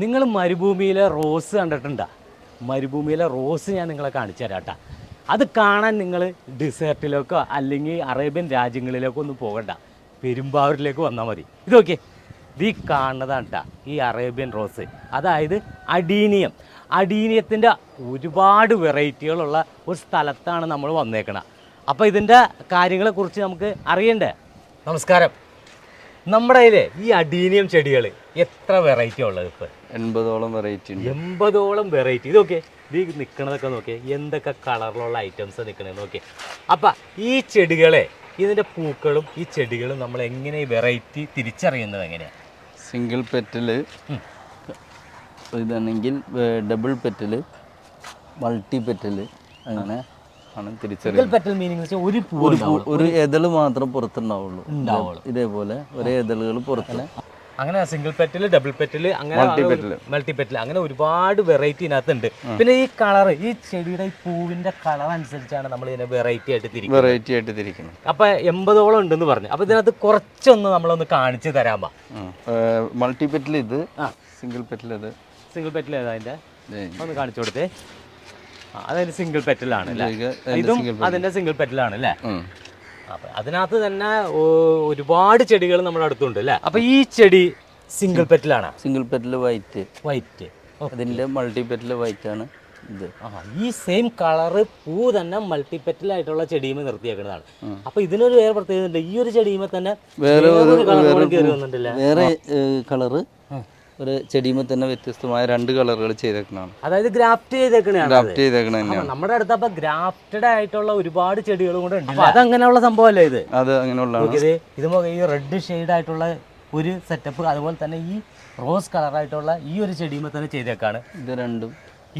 നിങ്ങൾ മരുഭൂമിയിലെ റോസ് കണ്ടിട്ടുണ്ടോ? മരുഭൂമിയിലെ റോസ് ഞാൻ നിങ്ങളെ കാണിച്ചു തരാം കേട്ടോ അത് കാണാൻ നിങ്ങൾ ഡിസേർട്ടിലേക്കോ അല്ലെങ്കിൽ അറേബ്യൻ രാജ്യങ്ങളിലേക്കോ ഒന്നും പോകണ്ട. പെരുമ്പാവൂരിലേക്ക് വന്നാൽ മതി. ഇതൊക്കെ ഈ കാണുന്നതാണ് കേട്ടോ ഈ അറേബ്യൻ റോസ്. അതായത് അഡീനിയം അഡീനിയത്തിന്റെ ഒരുപാട് വെറൈറ്റികളുള്ള ഒരു സ്ഥലത്താണ് നമ്മൾ വന്നേക്കണം. അപ്പോൾ ഇതിന്റെ കാര്യങ്ങളെക്കുറിച്ച് നമുക്ക് അറിയണ്ടേ? നമസ്കാരം. നമ്മുടെ കയ്യിലെ ഈ അഡീനിയം ചെടികൾ എത്ര വെറൈറ്റി ഉള്ളത് ഇപ്പൊ? എൺപതോളം വെറൈറ്റി ഉണ്ട്. എൺപതോളം വെറൈറ്റി ഇതൊക്കെ ഈ നിൽക്കണതൊക്കെ നോക്കിയേ എന്തൊക്കെ കളറിലുള്ള ഐറ്റംസ് നിൽക്കണേ നോക്കിയേ. അപ്പം ഈ ചെടികളെ ഇതിന്റെ പൂക്കളും ഈ ചെടികളും നമ്മൾ എങ്ങനെ ഈ വെറൈറ്റി തിരിച്ചറിയുന്നത് എങ്ങനെയാണ് സിംഗിൾ പെറ്റൽ ഇതാണെങ്കിൽ ഡബിൾ പെറ്റൽ മൾട്ടി പെറ്റൽ അങ്ങനെ ആണ് സിംഗിൾ തിരിച്ചറിയുന്നത് ഒരു പൂ ഒരു എതൾ മാത്രം പുറത്തുണ്ടാവുള്ളൂ. ഇതേപോലെ ഒരേ എതളുകൾ പുറത്ത്. അങ്ങനെ സിംഗിൾ പെറ്റൽ ഡബിൾ പെറ്റൽ അങ്ങനെ. മൾട്ടി പെറ്റൽ അങ്ങനെ ഒരുപാട് വെറൈറ്റി ഇതിനകത്തുണ്ട്. പിന്നെ ഈ കളർ ഈ ചെടിയുടെ ഈ പൂവിന്റെ കളർ അനുസരിച്ചാണ് നമ്മൾ ഇതിനെ വെറൈറ്റി ആയിട്ട് തിരിക്കുന്നത്. വെറൈറ്റി ആയിട്ട് തിരിക്കുന്നത്. അപ്പൊ എൺപതോളം ഉണ്ടെന്ന് പറഞ്ഞു. അപ്പൊ ഇതിനകത്ത് കുറച്ചൊന്ന് നമ്മളൊന്ന് കാണിച്ചു തരാമോ മൾട്ടി പെറ്റൽ ഇത് സിംഗിൾ പെറ്റൽ ഇത്. സിംഗിൾ പെറ്റൽ ഏതാ അതിന്റെ? ഒന്ന് കാണിച്ചു കൊടുത്തേ. അതായത് സിംഗിൾ പെറ്റലാണ് ഇത് അതിന്റെ സിംഗിൾ പെറ്റലാണ് അല്ലേ? അതിനകത്ത് തന്നെ ഒരുപാട് ചെടികൾ നമ്മുടെ അടുത്തുണ്ട് അല്ലേ? അപ്പൊ ഈ ചെടി സിംഗിൾ പെറ്റലാണ് സിംഗിൾ പെറ്റൽ വൈറ്റ് വൈറ്റ് അതിന്റെ മൾട്ടി പെറ്റൽ വൈറ്റ് ആണ് ഇത്. ഈ സെയിം കളറ് പൂ തന്നെ മൾട്ടി ആയിട്ടുള്ള ചെടിയുമേ നിർത്തിയേക്കുന്നതാണ്. അപ്പൊ ഇതിനൊരു വേറെ പ്രത്യേകത ഈ ഒരു ചെടിയുമേ തന്നെ വേറെ കളർ വേറെ വന്നിട്ടില്ല? വേറെ കളറ് ഒരു ചെടിയുമ്പോൾ തന്നെ വ്യത്യസ്തമായ രണ്ട് കളറുകൾ ചെയ്തേക്കണതാണ്. അതായത് ഗ്രാഫ്റ്റ് ചെയ്തേക്കണ ഗ്രാഫ്റ്റ് ചെയ്തേക്കണ തന്നെയാണ്. നമ്മുടെ അടുത്ത് അപ്പൊ ഗ്രാഫ്റ്റഡ് ആയിട്ടുള്ള ഒരുപാട് ചെടികൾ കൂടെ ഉണ്ട് അതങ്ങനെയുള്ള സംഭവമല്ലേ ഇത്? അത് അങ്ങനെയുള്ള ഇത് ഈ റെഡ് ഷെയ്ഡ് ആയിട്ടുള്ള ഒരു സെറ്റപ്പ് അതുപോലെ തന്നെ ഈ റോസ് കളറായിട്ടുള്ള ഈ ഒരു ചെടിയുമ്പോൾ തന്നെ ചെയ്തേക്കാണ്. ഇത് രണ്ടും.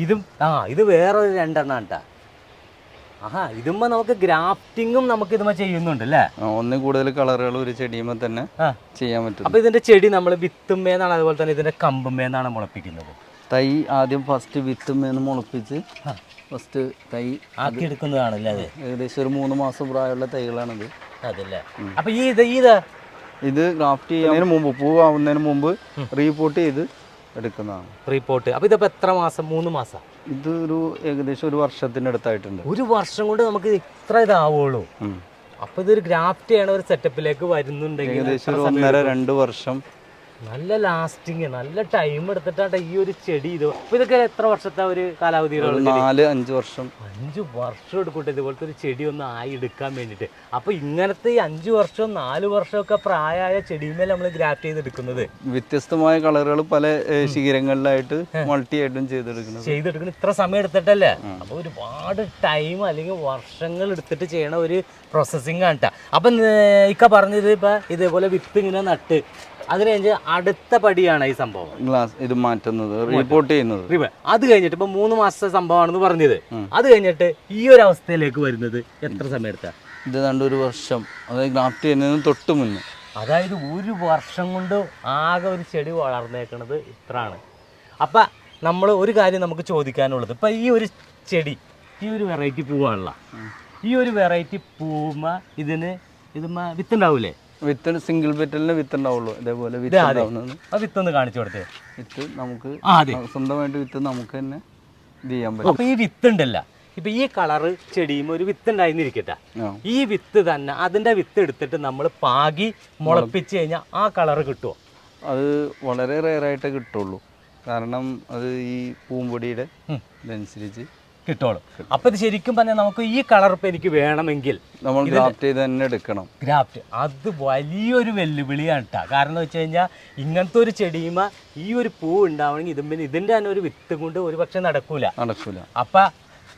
ഇതും ആ ഇത് വേറൊരു രണ്ടെണ്ണം കേട്ടാ ആഹാ ഇതുമ്മ നമുക്ക് ഗ്രാഫ്റ്റിംഗും നമുക്ക് ഇതുമ്മ ചെയ്യുന്നുണ്ട് അല്ലേ? ഒന്ന് ഒന്നിൽ കൂടുതൽ കളറുകൾ ഒരു ചെടിയുമ്പോ തന്നെ ചെയ്യാൻ പറ്റും. അപ്പൊ ഇതിന്റെ ചെടി നമ്മൾ വിത്തുമ്മേന്നാണ് അതുപോലെ തന്നെ ഇതിന്റെ കമ്പുമ്മേന്നാണ് മുളപ്പിക്കുന്നത്? തൈ ആദ്യം ഫസ്റ്റ് വിത്തുമ്മേന്ന് മുളപ്പിച്ച് ഫസ്റ്റ് തൈ ആക്കി എടുക്കുന്നതാണല്ലേ അത്? ഏകദേശം ഒരു മൂന്ന് മാസം പ്രായമുള്ള തൈകളാണിത്. അതല്ലേ. അപ്പൊ ഈ ഇത് ഈ ഇത്? ഇത് ഗ്രാഫ്റ്റ് ചെയ്യുന്നതിന് മുമ്പ് പൂവാകുന്നതിന് മുമ്പ് റീപോർട്ട് ചെയ്ത് എടുക്കുന്നതാണ്. റീപോർട്ട് അപ്പൊ ഇതിപ്പോ എത്ര മാസം? മൂന്ന് മാസം? ഇത് ഒരു ഏകദേശം ഒരു വർഷത്തിന്റെ അടുത്തായിട്ടുണ്ട്. ഒരു വർഷം കൊണ്ട് നമുക്ക് ഇത്ര ഇതാവുള്ളൂ. അപ്പൊ ഇതൊരു ഗ്രാഫ്റ്റ് ചെയ്യണ ഒരു സെറ്റപ്പിലേക്ക് വരുന്നുണ്ടെങ്കിൽ ഏകദേശം ഒരു ഒന്നര രണ്ട് വർഷം നല്ല ലാസ്റ്റിങ് നല്ല ടൈം എടുത്തിട്ടാണ് ഈ ഒരു ചെടി ഇത്. അപ്പൊ ഇതൊക്കെ എത്ര വർഷത്തെ ഒരു കാലാവധിയിലുള്ള ഒരു നാല് അഞ്ച് വർഷം. അഞ്ച് വർഷം എടുക്കട്ടെ ഇതുപോലത്തെ ഒരു ചെടി ഒന്ന് ആയി എടുക്കാൻ വേണ്ടിട്ട്. അപ്പൊ ഇങ്ങനത്തെ ഈ അഞ്ച് വർഷവും നാല് വർഷമൊക്കെ പ്രായമായ ചെടിമേൽ നമ്മൾ ഗ്രാഫ്റ്റ് ചെയ്തെടുക്കുന്നത് വ്യത്യസ്തമായ കളറുകൾ പല ശിഖരങ്ങളിലായിട്ട് മൾട്ടി ആയിട്ടും ചെയ്തെടുക്കുന്നത്. ചെയ്തെടുക്കുന്നത് ഇത്ര സമയം എടുത്തിട്ടല്ലേ? അപ്പൊ ഒരുപാട് ടൈം അല്ലെങ്കിൽ വർഷങ്ങൾ എടുത്തിട്ട് ചെയ്യണ ഒരു പ്രോസസ്സിങ് ആണ് ട്ടാ. അപ്പൊ ഇക്ക പറഞ്ഞത് ഇപ്പൊ ഇതേപോലെ വിത്ത് ഇങ്ങനെ നട്ട്. അതിന് കഴിഞ്ഞ് അടുത്ത പടിയാണ് ഈ സംഭവം. ഗ്ലാസ് ഇത് മാറ്റുന്നത് റിപ്പോർട്ട് ചെയ്യുന്നത്. അത് കഴിഞ്ഞിട്ട് ഇപ്പൊ മൂന്ന് മാസത്തെ സംഭവമാണെന്ന് പറഞ്ഞത്. അത് കഴിഞ്ഞിട്ട് ഈ ഒരു അവസ്ഥയിലേക്ക് വരുന്നത് എത്ര സമയം എടുത്താ ഇത് രണ്ട് ഒരു വർഷം. അതായത് ഗ്രാഫ്റ്റ് ചെയ്യുന്നതിന് തൊട്ട് മുന്നേ. അതായത് ഒരു വർഷം കൊണ്ട് ആകെ ഒരു ചെടി വളർന്നേക്കണത് ഇത്രയാണ് അപ്പം നമ്മൾ ഒരു കാര്യം നമുക്ക് ചോദിക്കാനുള്ളത്. ഇപ്പം ഈ ഒരു ചെടി ഈ ഒരു വെറൈറ്റി പൂവാണല്ലോ. ഈ ഒരു വെറൈറ്റി പൂമ ഇതിന് ഇതുമ്മ വിത്തുണ്ടാവൂലേ? വിത്ത് സിംഗിൾ പെറ്റലിന് വിത്ത് ഉണ്ടാവുള്ളൂ. ഇതേപോലെ വിത്ത്. ഉണ്ടാവുന്നത്. ആ വിത്തൊന്ന് കാണിച്ചു കൊടുത്തേ. വിത്ത് നമുക്ക് സ്വന്തമായിട്ട് വിത്ത് നമുക്ക് തന്നെ ഇത് ചെയ്യാൻ പറ്റും. അപ്പം ഈ വിത്തുണ്ടല്ല ഇപ്പൊ ഈ കളറ് ചെടിയും ഒരു വിത്ത് ഉണ്ടായിരുന്നിരിക്കട്ടെ. ഈ വിത്ത് തന്നെ അതിന്റെ വിത്ത് എടുത്തിട്ട് നമ്മൾ പാകി മുളപ്പിച്ച് കഴിഞ്ഞാൽ ആ കളറ് കിട്ടുമോ അത് വളരെ റയറായിട്ടേ കിട്ടുള്ളൂ. കാരണം അത് ഈ പൂമ്പൊടിയുടെ ഇതനുസരിച്ച് കിട്ടുള്ളൂ അപ്പൊ ഇത് ശരിക്കും പറഞ്ഞാൽ നമുക്ക് ഈ കളർ ഇപ്പൊ എനിക്ക് വേണമെങ്കിൽ നമ്മൾ ഗ്രാഫ്റ്റ് ചെയ്ത് തന്നെ എടുക്കണം. ഗ്രാഫ്റ്റ്. അത് വലിയൊരു വെല്ലുവിളിയാണ് കേട്ടോ കാരണം എന്ന് വെച്ച് കഴിഞ്ഞാൽ ഇങ്ങനത്തെ ഒരു ചെടിയുമ ഈ ഒരു പൂ ഉണ്ടാവണമെങ്കിൽ ഇതും പിന്നെ ഇതിന്റെ തന്നെ ഒരു വിത്ത് കൊണ്ട് ഒരു പക്ഷെ നടക്കൂല. നടക്കൂല. അപ്പൊ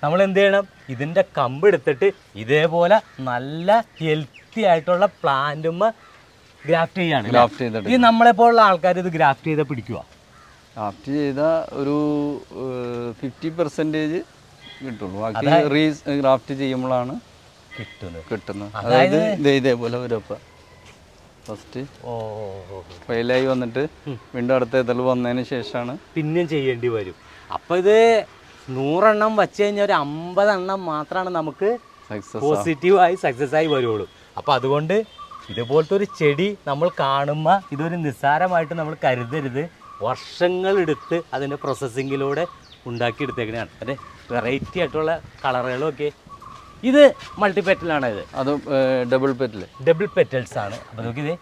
നമ്മൾ എന്ത് ചെയ്യണം? ഇതിന്റെ കമ്പ് എടുത്തിട്ട് ഇതേപോലെ നല്ല ഹെൽത്തി ആയിട്ടുള്ള പ്ലാന്റുമ്മ ഗ്രാഫ്റ്റ് ചെയ്യാണ്? ഗ്രാഫ്റ്റ് ഈ നമ്മളെപ്പോലുള്ള ആൾക്കാർ ഇത് ഗ്രാഫ്റ്റ് ചെയ്ത് പിടിക്കുക ഗ്രാഫ്റ്റ് ചെയ്ത ഒരു ഫിഫ്റ്റി പെർസെന്റേജ് കിട്ടുള്ളൂ. ബാക്കി റീ ഗ്രാഫ്റ്റ് ചെയ്യുമ്പോഴാണ് കിട്ടുന്നത്. കിട്ടുന്നത്. അതായത് ഇതേ ഇതേപോലെ വരപ്പ ഫസ്റ്റ്. ഫെയിലായി വന്നിട്ട് വീണ്ടും അടുത്ത ഇതൾ വന്നതിന് ശേഷമാണ് പിന്നെയും ചെയ്യേണ്ടി വരും. അപ്പോൾ ഇത് നൂറെണ്ണം വെച്ച് കഴിഞ്ഞാൽ ഒരു അമ്പതെണ്ണം മാത്രമാണ് നമുക്ക് പോസിറ്റീവ് പോസിറ്റീവായി സക്സസ് ആയി വരുള്ളൂ അപ്പോൾ അതുകൊണ്ട് ഇതുപോലത്തെ ഒരു ചെടി നമ്മൾ കാണുമ്പോൾ ഇതൊരു നിസ്സാരമായിട്ട് നമ്മൾ കരുതരുത്. വർഷങ്ങളെടുത്ത് അതിന്റെ പ്രോസസ്സിങ്ങിലൂടെ ഉണ്ടാക്കിയെടുത്തേക്കണതാണ്. അതെ വെറൈറ്റി ആയിട്ടുള്ള കളറുകളും ഒക്കെ. ഇത് മൾട്ടി പെറ്റലാണ് ഇത് അത് ഡബിൾ പെറ്റൽ ഡബിൾ പെറ്റൽസ് ആണ്. അപ്പോൾ നോക്കി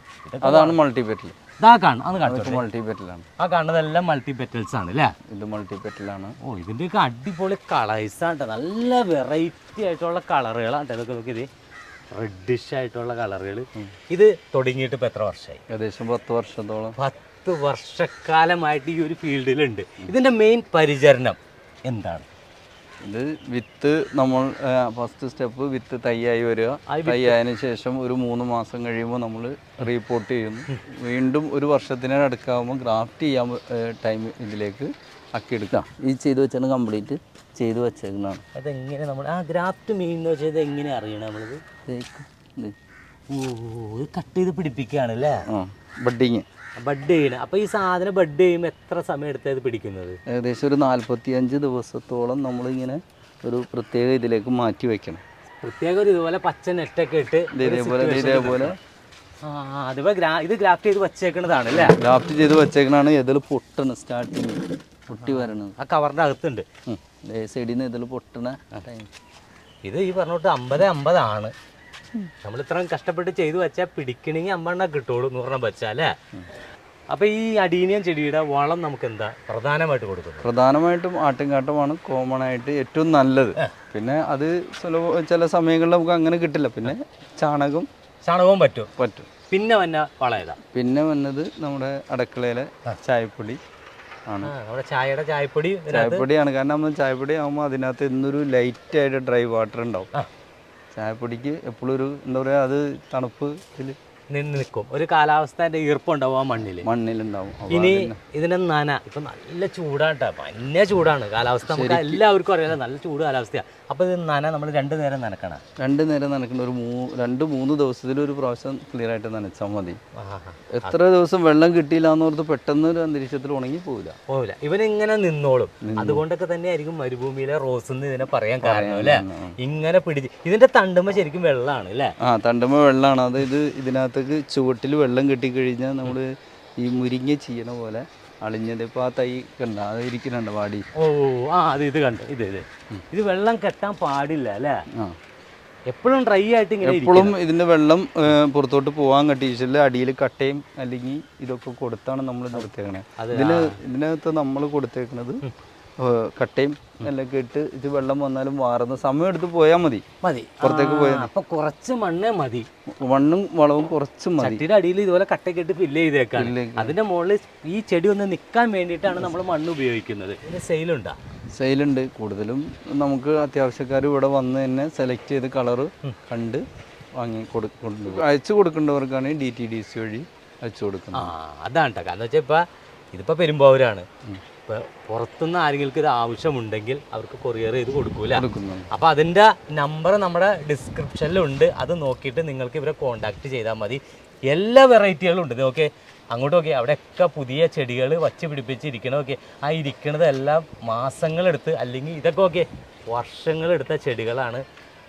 അതാണ് മൾട്ടി പെറ്റൽ ഇതാ കാണും. അത് കാണിച്ചോ മൾട്ടി പെറ്റലാണ് ആ കാണുന്നതെല്ലാം മൾട്ടി പെറ്റൽസ് ആണ് അല്ലേ ഇത് മൾട്ടി പെറ്റലാണ് ഓ ഇതിന്റെയൊക്കെ അടിപൊളി കളേഴ്സാണ് നല്ല വെറൈറ്റി ആയിട്ടുള്ള കളറുകളാണ് ഇതൊക്കെ നോക്കി ഇത്. റെഡിഷ് ആയിട്ടുള്ള കളറുകൾ ഇത് തുടങ്ങിയിട്ട് ഇപ്പോൾ എത്ര വർഷമായി ഏകദേശം പത്ത് വർഷത്തോളം. പത്ത് വർഷക്കാലമായിട്ട് ഈ ഒരു ഫീൽഡിലുണ്ട്. ഇതിന്റെ മെയിൻ പരിചരണം എന്താണ്? ഇത് വിത്ത് നമ്മൾ ഫസ്റ്റ് സ്റ്റെപ്പ് വിത്ത് തൈയായി വരിക. തൈയായതിനു ശേഷം ഒരു മൂന്ന് മാസം കഴിയുമ്പോൾ നമ്മൾ റീപ്പോർട്ട് ചെയ്യുന്നു. വീണ്ടും ഒരു വർഷത്തിനോട് അടുക്കാവുമ്പോൾ ഗ്രാഫ്റ്റ് ചെയ്യാൻ ടൈം ഇതിലേക്ക് ആക്കിയെടുക്കാം ഈ ചെയ്തു വെച്ചാണ് കംപ്ലീറ്റ് ചെയ്ത് വെച്ചേക്കുന്നതാണ്. അതെങ്ങനെ നമ്മൾ ആ ഗ്രാഫ്റ്റ് വെച്ചാൽ ഇത് എങ്ങനെ അറിയണം നമ്മളിത് കട്ട് ചെയ്ത് പിടിപ്പിക്കുകയാണ് അല്ലേ ആ ബഡ്ഡിങ് ബഡ് ചെയ്യണം. അപ്പോൾ ഈ സാധനം ബഡ് ചെയ്യുമ്പോൾ എത്ര സമയം എടുത്തത് പിടിക്കുന്നത്? ഏകദേശം ഒരു നാൽപ്പത്തി അഞ്ച് ദിവസത്തോളം നമ്മളിങ്ങനെ ഒരു പ്രത്യേക ഇതിലേക്ക് മാറ്റി വെക്കണം. പ്രത്യേക ഒരു ഇതുപോലെ പച്ച നെറ്റൊക്കെ ഇട്ട് ഇതേപോലെ ഇത് ഇതേപോലെ. ഇത് ഗ്രാഫ്റ്റ് ചെയ്ത് വെച്ചേക്കുന്നതാണ് അല്ലേ? ഗ്രാഫ്റ്റ് ചെയ്ത് വെച്ചേക്കണാണ് ഇതിൽ പൊട്ടണ സ്റ്റാർട്ടിങ് പൊട്ടി വരണത്. ആ കവറിന്റെ അകത്തുണ്ട്. സൈഡിൽ നിന്ന് ഇതിൽ പൊട്ടണ ഇത് ഈ പറഞ്ഞോട്ട് അമ്പത് അമ്പതാണ്. നമ്മൾ ഇത്രയും കഷ്ടപ്പെട്ട് ചെയ്തു വെച്ചാൽ പിടിക്കണമെങ്കിൽ അമ്മണ്ണ കിട്ടുള്ളൂ നൂറെണ്ണം വെച്ചാൽ അല്ലേ? അപ്പോൾ ഈ അടീനിയം ചെടിയുടെ വളം നമുക്ക് എന്താ പ്രധാനമായിട്ട് കൊടുക്കുന്നത്? പ്രധാനമായിട്ടും ആട്ടിൻകാട്ടമാണ് കോമൺ ആയിട്ട് ഏറ്റവും നല്ലത്. പിന്നെ അത് ചില സമയങ്ങളിൽ നമുക്ക് അങ്ങനെ കിട്ടില്ല. പിന്നെ ചാണകം ചാണകവും പറ്റും. പറ്റും. പിന്നെ വന്ന വളം ഏതാ? പിന്നെ വന്നത് നമ്മുടെ അടുക്കളയിലെ ചായപ്പൊടി ആണ്. നമ്മുടെ ചായയുടെ ചായപ്പൊടി ചായപ്പൊടിയാണ്. കാരണം നമ്മൾ ചായപ്പൊടി ആകുമ്പോൾ അതിനകത്ത് എന്നൊരു ലൈറ്റ് ആയിട്ട് ഡ്രൈ വാട്ടർ ഉണ്ടാവും. ചായപ്പൊടിക്ക് എപ്പോഴും ഒരു എന്താ പറയുക അത് തണുപ്പ് ഇതിൽ നിന്ന് നിൽക്കും ഒരു ഈർപ്പം ഈർപ്പുണ്ടാവും ആ മണ്ണിൽ മണ്ണിലുണ്ടാവും. ഇനി ഇതിന് നന. ഇപ്പൊ നല്ല ചൂടാണ് നല്ല ചൂടാണ്. കാലാവസ്ഥ നമുക്ക് എല്ലാവർക്കും അറിയാലോ. നല്ല ചൂട് കാലാവസ്ഥയാണ് അപ്പൊ ഇത് നന നമ്മൾ രണ്ടു നേരം നനക്കണം. രണ്ടു നേരം നനക്കണ ഒരു മൂ രണ്ട് മൂന്ന് ദിവസത്തിൽ ഒരു പ്രാവശ്യം ക്ലിയർ ആയിട്ട് നനച്ചാൽ മതി. എത്ര ദിവസം വെള്ളം കിട്ടിയില്ല എന്നോർത്ത് പെട്ടെന്ന് ഒരു അന്തരീക്ഷത്തിൽ ഉണങ്ങി പോവില്ല. പോവില്ല. ഇവനിങ്ങനെ നിന്നോളും. അതുകൊണ്ടൊക്കെ തന്നെ ആയിരിക്കും മരുഭൂമിയിലെ റോസ് എന്ന് ഇതിനെ പറയാൻ കാരണം അല്ലേ? ഇങ്ങനെ പിടിച്ച്. ഇതിന്റെ തണ്ടുമ്പ ശരിക്കും വെള്ളമാണ് അല്ലേ? ആ തണ്ടുമ്പ വെള്ളമാണ് അത് ഇത് ഇതിനകത്തേക്ക് ചുവട്ടിൽ വെള്ളം കിട്ടിക്കഴിഞ്ഞാൽ നമ്മൾ ഈ മുരിങ്ങ ചെയ്യണ പോലെ അളിഞ്ഞത്. ഇപ്പോൾ ആ തൈ കണ്ട? അത് ഇരിക്കുന്നുണ്ട് വാടി? ഓ ആ അത് ഇത് കണ്ട്. ഇത് ഇത്. ഇത് വെള്ളം കെട്ടാൻ പാടില്ല അല്ലേ? എപ്പോഴും ഡ്രൈ ആയിട്ട് ഇങ്ങനെ എപ്പോഴും ഇതിന്റെ വെള്ളം പുറത്തോട്ട് പോകാൻ കട്ടീച്ചില്ല അടിയിൽ കട്ടയും അല്ലെങ്കിൽ ഇതൊക്കെ കൊടുത്താണ് നമ്മൾ ഇത് കൊടുത്തേക്കണേ ഇതിന് ഇതിനകത്ത് നമ്മൾ കൊടുത്തേക്കണത് കട്ടയും എല്ലാം ഇട്ട് ഇത് വെള്ളം വന്നാലും വാറുന്ന സമയം എടുത്ത് പോയാൽ മതി. മതി. പുറത്തേക്ക് പോയാൽ അപ്പൊ കുറച്ച് മണ്ണേ മതി. മണ്ണും വളവും കുറച്ച് മതി. ചട്ടിയുടെ അടിയിൽ ഇതുപോലെ കട്ടയൊക്കെ ഇട്ട് ഫില്ല് ചെയ്തേക്കാം അതിന്റെ മുകളിൽ ഈ ചെടി ഒന്ന് നിൽക്കാൻ വേണ്ടിയിട്ടാണ് നമ്മൾ മണ്ണ് ഉപയോഗിക്കുന്നത്. ഇതിന് സെയിലുണ്ടാ സെയിലുണ്ട് കൂടുതലും നമുക്ക് അത്യാവശ്യക്കാർ ഇവിടെ വന്ന് തന്നെ സെലക്ട് ചെയ്ത് കളറ് കണ്ട് വാങ്ങി കൊടുക്കുന്നുണ്ട് അയച്ചു കൊടുക്കേണ്ടവർക്കാണ് ഡി ടി ഡി സി വഴി അയച്ചു കൊടുക്കുന്നത്. അതാണ് കേട്ടോ കാരണം വെച്ചാൽ ഇപ്പം ഇതിപ്പോൾ പെരുമ്പാവൂരാണ്. പുറത്തുനിന്ന് ആരെങ്കിലും ഇത് ആവശ്യമുണ്ടെങ്കിൽ അവർക്ക് കൊറിയർ ചെയ്ത് കൊടുക്കൂല. അപ്പൊ അതിന്റെ അതിന്റെ നമ്പർ നമ്മുടെ ഡിസ്ക്രിപ്ഷനിലുണ്ട് അത് നോക്കിയിട്ട് നിങ്ങൾക്ക് ഇവരെ കോൺടാക്ട് ചെയ്താൽ മതി. എല്ലാ വെറൈറ്റികളും ഉണ്ട്. ഓക്കെ അങ്ങോട്ട് നോക്കി അവിടെയൊക്കെ പുതിയ ചെടികൾ വച്ച് പിടിപ്പിച്ചിരിക്കണം ഓക്കെ ആ ഇരിക്കണതെല്ലാം മാസങ്ങളെടുത്ത് അല്ലെങ്കിൽ ഇതൊക്കെ ഓക്കെ വർഷങ്ങളെടുത്ത ചെടികളാണ്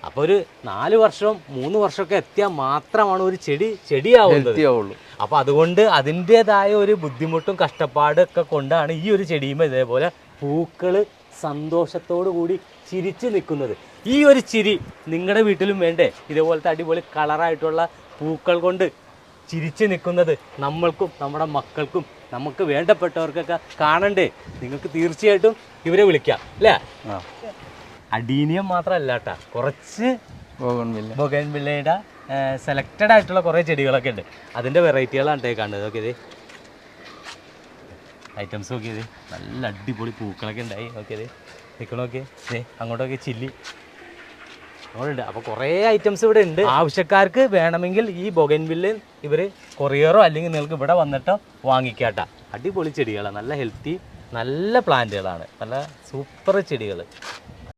അപ്പോൾ ഒരു നാല് വർഷം മൂന്ന് വർഷമൊക്കെ എത്തിയാൽ മാത്രമാണ് ഒരു ചെടി ചെടിയാവുന്നത്. അപ്പൊ അപ്പോൾ അതുകൊണ്ട് അതിന്റെതായ ഒരു ബുദ്ധിമുട്ടും കഷ്ടപ്പാടൊക്കെ കൊണ്ടാണ് ഈ ഒരു ചെടിയുമ്പോൾ ഇതേപോലെ പൂക്കൾ സന്തോഷത്തോടു കൂടി ചിരിച്ചു നിൽക്കുന്നത്. ഈ ഒരു ചിരി നിങ്ങളുടെ വീട്ടിലും വേണ്ടേ? ഇതേപോലത്തെ അടിപൊളി കളറായിട്ടുള്ള പൂക്കൾ കൊണ്ട് ചിരിച്ചു നിൽക്കുന്നത് നമ്മൾക്കും നമ്മുടെ മക്കൾക്കും നമുക്ക് വേണ്ടപ്പെട്ടവർക്കൊക്കെ കാണണ്ടേ? നിങ്ങൾക്ക് തീർച്ചയായിട്ടും ഇവരെ വിളിക്കാം അല്ലേ? അഡീനിയം മാത്രമല്ല കേട്ടോ കുറച്ച് ബൊഗൻവില്ലയുടെ സെലക്റ്റഡ് ആയിട്ടുള്ള കുറേ ചെടികളൊക്കെ ഉണ്ട്. അതിന്റെ വെറൈറ്റികളാണ് കേട്ടോ കാണുന്നത്. ഓക്കെ ഇത് ഐറ്റംസ് നോക്കിയത് നല്ല അടിപൊളി പൂക്കളൊക്കെ ഉണ്ടായി. നിൽക്കണോക്കെ ദേ. അങ്ങോട്ടൊക്കെ ചില്ലി. ഉണ്ട് അപ്പോൾ കുറേ ഐറ്റംസ് ഇവിടെ ഉണ്ട്. ആവശ്യക്കാർക്ക് വേണമെങ്കിൽ ഈ ബൊഗൈൻവില്ലിൽ ഇവർ കൊറിയറോ അല്ലെങ്കിൽ നിങ്ങൾക്ക് ഇവിടെ വന്നിട്ടോ വാങ്ങിക്കാട്ട അടിപൊളി ചെടികളാണ്. നല്ല ഹെൽത്തി നല്ല പ്ലാന്റുകളാണ് നല്ല സൂപ്പർ ചെടികൾ